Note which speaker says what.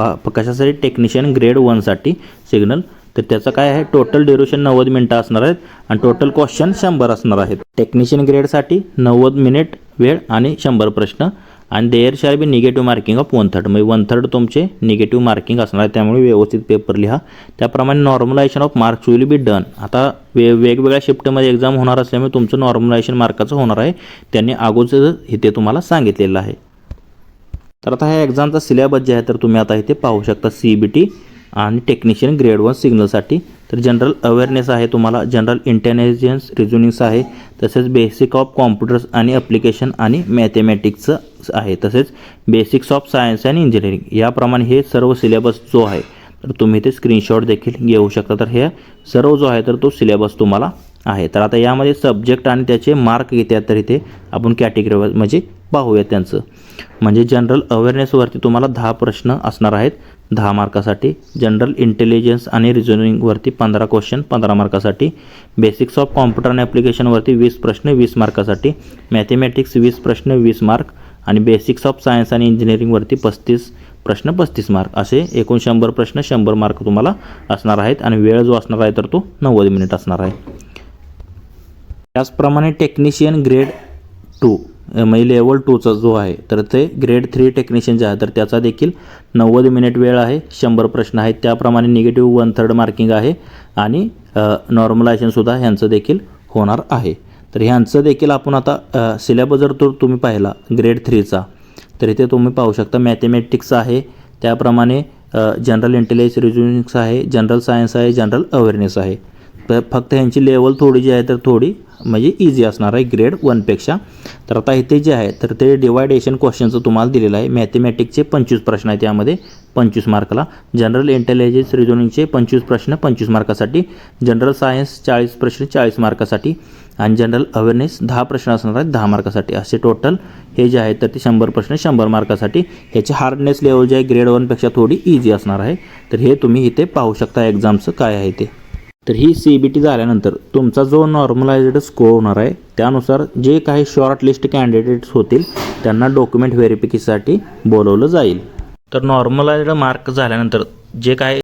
Speaker 1: पा कशासाठी? Technician grade वनसाठी signal तर त्याचं काय आहे? टोटल ड्युरेशन नव्वद मिनटं असणार आहेत आणि टोटल क्वेश्चन शंभर असणार आहेत. टेक्निशियन ग्रेडसाठी नव्वद मिनिट वेळ आणि शंभर प्रश्न. आणि there shall be negative marking of one third म्हणजे वन थर्ड तुमचे निगेटिव्ह मार्किंग असणार आहे त्यामुळे व्यवस्थित पेपर लिहा. त्याप्रमाणे normalisation of marks will be done आता वे वेगवेगळ्या शिफ्टमध्ये एक्झाम होणार असल्यामुळे तुमचं नॉर्मलायझेशन मार्काचं होणार आहे. त्यांनी अगोदर इथे तुम्हाला सांगितलेलं आहे. तर आता ह्या एक्झामचा सिलेबस जे आहे तर तुम्ही आता इथे पाहू शकता सी बी टी आणि टेक्निशियन ग्रेड वन सिग्नलसाठी तर जनरल अवेअरनेस आहे तुम्हाला जनरल इंटेलिजन्स रिझनिंग्स आहे तसेच बेसिक ऑफ कॉम्प्युटर्स आणि ॲप्लिकेशन आणि मॅथेमॅटिक्सचं आहे तसेच basics of science and engineering याप्रमाणे हे सर्व सिलेबस जो आहे तर तुम्ही ते स्क्रीनशॉट देखील घेऊ शकता. तर हे सर्व जो आहे तर तो सिलेबस तुम्हाला आहे. तर आता यामध्ये सब्जेक्ट आणि त्याचे मार्क किती आहेत तर इथे आपण कॅटेगरी म्हणजे पाहूया त्यांचं. म्हणजे जनरल अवेअरनेसवरती तुम्हाला दहा प्रश्न असणार आहेत. दहा मार्कासाठी जनरल इंटेलिजन्स आणि रिझनिंगवरती पंधरा क्वेश्चन पंधरा मार्कासाठी. बेसिक्स ऑफ कॉम्प्युटर आणि ॲप्लिकेशनवरती वीस प्रश्न वीस मार्कासाठी. मॅथेमॅटिक्स वीस प्रश्न वीस मार्क. आणि बेसिक्स ऑफ सायन्स आणि इंजिनिअरिंगवरती पस्तीस प्रश्न पस्तीस मार्क. असे एकूण शंभर प्रश्न शंभर मार्क तुम्हाला असणार आहेत. आणि वेळ जो असणार आहे तर तो नव्वद मिनिट असणार आहे. त्याचप्रमाणे टेक्निशियन ग्रेड टू म्हणजे लेवल टूचा जो आहे तर ते ग्रेड थ्री टेक्निशियन जे आहे तर त्याचा देखील नव्वद मिनिट वेळ आहे शंभर प्रश्न आहेत. त्याप्रमाणे निगेटिव्ह वन थर्ड मार्किंग आहे आणि नॉर्मलायझेशनसुद्धा ह्यांचं देखील होणार आहे. तर ह्यांचं देखील आपण आता सिलेबस जर तो तुम्ही पाहिला ग्रेड थ्रीचा तर इथे तुम्ही पाहू शकता मॅथेमॅटिक्स आहे त्याप्रमाणे जनरल इंटेलिजन्स रिजनिंग्स आहे जनरल सायन्स आहे जनरल अवेअरनेस आहे. तर फक्त ह्यांची लेवल थोडी जी आहे तर थोडी म्हणजे इझी असणार आहे ग्रेड वनपेक्षा तर आता इथे जे आहे तर ते डिवायडेशन क्वेश्चनचं तुम्हाला दिलेलं आहे. मॅथमॅटिक्सचे पंचवीस प्रश्न आहेत त्यामध्ये पंचवीस मार्कला जनरल इंटेलिजन्स रिझोनिंगचे पंचवीस प्रश्न पंचवीस मार्कासाठी जनरल सायन्स चाळीस प्रश्न चाळीस मार्कासाठी आणि जनरल अवेअरनेस दहा प्रश्न असणार आहेत दहा मार्कासाठी असे टोटल हे जे आहे तर ते शंभर प्रश्न शंभर मार्कासाठी ह्याची हार्डनेस लेवल जे आहे ग्रेड वनपेक्षा थोडी इझी असणार आहे. तर हे तुम्ही इथे पाहू शकता एक्झामचं काय आहे ते. तर ही सी बी टी झाल्यानंतर तुमचा जो नॉर्मलाइज्ड स्कोर होणार आहे त्यानुसार जे काही शॉर्ट लिस्ट कॅन्डिडेट्स होतील त्यांना डॉक्युमेंट व्हेरिफिकेशनसाठी बोलवलं जाईल. तर नॉर्मलाइज्ड मार्क झाल्यानंतर जे काही